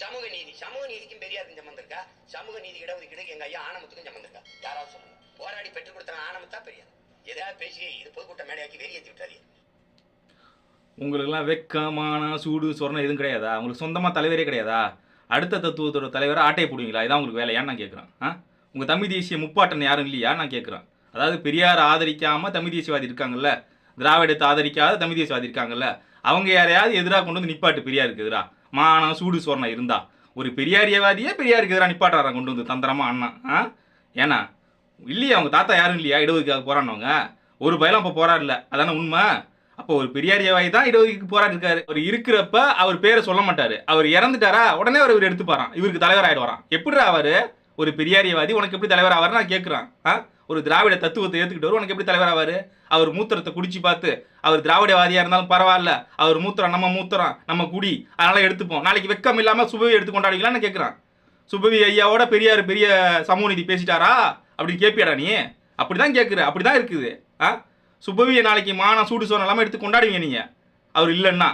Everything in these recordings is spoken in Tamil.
சமூக நீதி. சமூக நீதிக்கும் பெரியாருக்கும் சம்மந்தம் இருக்கா? சமூக நீதி இடஒதுக்கீடு எங்க ஐயா ஆனமத்துக்கும் சம்மந்தம் இருக்கா? யாராவது சொல்லுங்க போராடி பெற்றுக் கொடுத்த ஆனமத்தா பெரியார்? எதாவது பேசி இது பொதுக்கூட்ட மேடையாக்கி வெறியேற்றி விட்டாரு. உங்களுக்குலாம் வெக்கமான சூடு சொரணம் எதுவும் கிடையாதா? உங்களுக்கு சொந்தமாக தலைவரே கிடையாதா? அடுத்த தத்துவத்தோட தலைவரை ஆட்டையை போடுவீங்களா? இதான் உங்களுக்கு வேலையான்னு நான் கேட்குறேன்? ஆ? உங்கள் தமிழ் தேசிய முப்பாட்டன் யாரும் இல்லையா? நான் கேட்குறேன். அதாவது பெரியார் ஆதரிக்காமல் தமிழ் தேசியவாதி இருக்காங்கல்ல? திராவிடத்தை ஆதரிக்காத தமிழ் தேசியவாதி இருக்காங்கல்ல? அவங்க யாரையாவது எதிராக கொண்டு வந்து நிப்பாட்டு பெரியாருக்கு எதிராக மானம் சூடு சொரணம் இருந்தா ஒரு பெரியாரியவாதியே பெரியாருக்கு எதிராக நிப்பாட்டுறாங்க கொண்டு வந்து தந்திரமா அண்ணா ஆ? ஏன்னா இல்லையா அவங்க தாத்தா யாரும் இல்லையா? இடஒதுக்காக போராடினவங்க. ஒரு பயலாம் அப்போ போராடல. அதானே உண்மை? அப்போ ஒரு பெரியாரியவாதி தான் இடஒதுக்கீடு போராடிருக்காரு. அவர் இருக்கிறப்ப அவர் பேரை சொல்ல மாட்டாரு. அவர் இறந்துட்டாரா? உடனே அவர் இவர் எடுத்துப்பாரான் இவருக்கு தலைவர் ஆயிடுவாராம் எப்படி அவரு? ஒரு பெரியாரியவாதி உனக்கு எப்படி தலைவர் ஆவார் நான் கேட்குறான் ஆ? ஒரு திராவிட தத்துவத்தை ஏற்றுக்கிட்டவர் உனக்கு எப்படி தலைவர் ஆவார்? அவர் மூத்திரத்தை குடிச்சு பார்த்து அவர் திராவிடவாதியாக இருந்தாலும் பரவாயில்ல. அவர் மூத்திரம் நம்ம மூத்திரம் நம்ம குடி. அதனால் எடுத்துப்போம். நாளைக்கு வெக்கம் இல்லாமல் சுபவி எடுத்து கொண்டாடுவீங்களான்னு கேட்குறான் சுபவி ஐயாவோட பெரியார் பெரிய சமூகநீதி பேசிட்டாரா? அப்படின்னு கேட்பியாடா நீ? அப்படிதான் கேட்குற அப்படிதான் இருக்குது. ஆ? சுபவியை நாளைக்கு மானம் சூடு சோறு எல்லாமே எடுத்து கொண்டாடுவீங்க நீங்கள் அவர் இல்லைன்னா.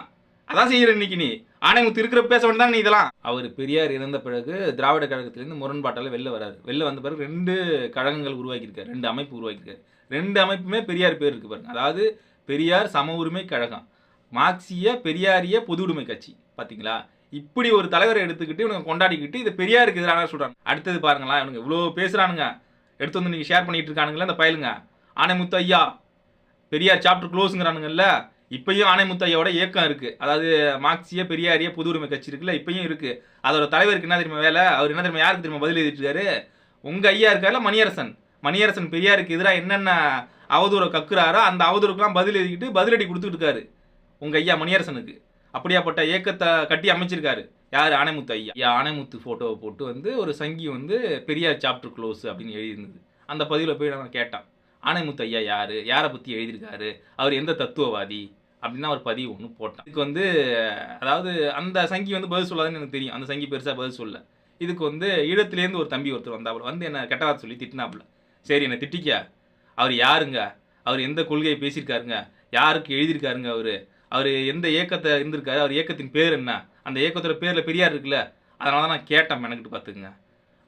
அதான் செய்கிற இன்னைக்கு நீ. ஆணைமுத்து இருக்கிற பேச வேண்டியதான் நீ இதெல்லாம்? அவர் பெரியார் இறந்த பிறகு திராவிட கழகத்திலேருந்து முரண்பாட்டால் வெளில வராரு. வெளில வந்த பிறகு ரெண்டு கழகங்கள் உருவாக்கியிருக்காரு. ரெண்டு அமைப்பு உருவாக்கியிருக்காரு. ரெண்டு அமைப்புமே பெரியார் பேர் இருக்கு பாருங்க. அதாவது பெரியார் சம உரிமை கழகம். மார்க்சிய பெரியாரிய பொது உடைமை கட்சி. பார்த்தீங்களா இப்படி ஒரு தலைவரை எடுத்துக்கிட்டு இவனுங்க கொண்டாடிக்கிட்டு இது பெரியாருக்கு எதிரான சொல்கிறாங்க அடுத்தது பாருங்களா இவனுங்க இவ்வளோ பேசுகிறானுங்க எடுத்து வந்து நீங்கள் ஷேர் பண்ணிகிட்டு இருக்கானுங்களே அந்த பயலுங்க. ஆணைமுத்து ஐயா பெரியார் சாப்டர் க்ளோஸுங்கிறானுங்கல்ல இப்பயும் ஆணைமுத்து ஐயாவோட இயக்கம் இருக்கு. அதாவது மார்க்சிய பெரியாரிய பொது உரிமை கட்சி இருக்குல்ல இப்பயும் இருக்கு. அதோட தலைவருக்கு என்ன தெரியுமா வேலை? அவர் என்ன தெரியுமா யாருக்கு தெரியுமா பதில் எழுதிட்டு உங்கள் உங்க ஐயா இருக்கார்ல மணியரசன். மணியரசன் பெரியாருக்கு எதிராக என்னென்ன அவதூறை கக்குறாரோ அந்த அவதூறுக்கெல்லாம் பதில் எழுதிக்கிட்டு பதிலடி கொடுத்துட்டு இருக்காரு உங்க ஐயா மணியரசனுக்கு. அப்படியாப்பட்ட இயக்கத்தை கட்டி அமைச்சிருக்காரு. யார்? ஆணைமுத்து ஐயா. ஐயா ஆணைமுத்து ஃபோட்டோவை போட்டு வந்து ஒரு சங்கி வந்து பெரியார் சாப்டர் க்ளோஸ் அப்படின்னு எழுதியிருந்தது. அந்த பதிவில் போய் நான் கேட்டான். ஆணைமுத்து ஐயா யார்? யாரை பற்றி எழுதியிருக்காரு? அவர் எந்த தத்துவவாதி? அப்படின்னு ஒரு பதிவு ஒன்று போட்டான். இதுக்கு வந்து அதாவது அந்த சங்கி வந்து பதில் சொல்லாதுன்னு எனக்கு தெரியும். அந்த சங்கி பெருசாக பதில் சொல்ல. இதுக்கு வந்து ஈழத்துலேருந்து ஒரு தம்பி ஒருத்தர் வந்தாப்புல. வந்து என்ன கெட்ட சொல்லி திட்டினாப்புல. சரி என்னை திட்டிக்க அவர் யாருங்க? அவர் எந்த கொள்கையை பேசியிருக்காருங்க? யாருக்கு எழுதியிருக்காருங்க அவர்? அவர் எந்த இயக்கத்தை இருந்திருக்காரு? அவர் இயக்கத்தின் பேர் என்ன? அந்த இயக்கத்தோட பேரில் பெரியார் இருக்குல்ல அதனால தான் நான் கேட்டேன் மெனக்கிட்டு பார்த்துக்குங்க.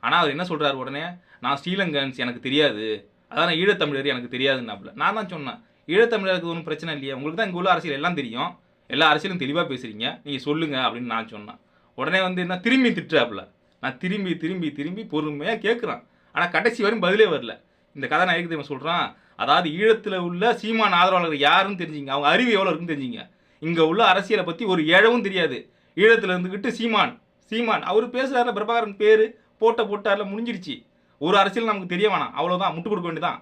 ஆனால் அவர் என்ன சொல்கிறாரு உடனே? நான் ஸ்ரீலங்கன்ஸ் எனக்கு தெரியாது. அதான் ஈழத்தமிழர் எனக்கு தெரியாதுன்னாப்புல. நான் தான் சொன்னேன். ஈழத்தமிழருக்கு ஒன்றும் பிரச்சனை இல்லையா. உங்களுக்கு தான் இங்கே உள்ள அரசியல் எல்லாம் தெரியும். எல்லா அரசியலும் தெளிவாக பேசுகிறீங்க நீங்கள் சொல்லுங்கள் அப்படின்னு நான் சொன்னேன். உடனே வந்து என்ன திரும்பி திட்டுறாப்புல. நான் திரும்பி திரும்பி திரும்பி பொறுமையாக கேட்குறேன் ஆனால் கடைசி வரையும் பதிலே வரல. இந்த கதை நான் எதுக்கு தெரியுமா சொல்கிறேன் அதாவது ஈழத்தில் உள்ள சீமான் ஆதரவாளர்கள் யாருன்னு தெரிஞ்சுங்க. அவங்க அறிவு எவ்வளோ இருக்குன்னு தெரிஞ்சுங்க. இங்கே உள்ள அரசியலை பற்றி ஒரு ஏழவும் தெரியாது. ஈழத்தில் இருந்துக்கிட்டு சீமான் சீமான். அவர் பேசுகிறாருல பிரபாகரன் பேர் போட்ட போட்டார்ல முடிஞ்சிருச்சு. ஒரு அரசியல் நமக்கு தெரிய வேணாம். அவ்வளோதான் முட்டு கொடுக்க வேண்டியதான்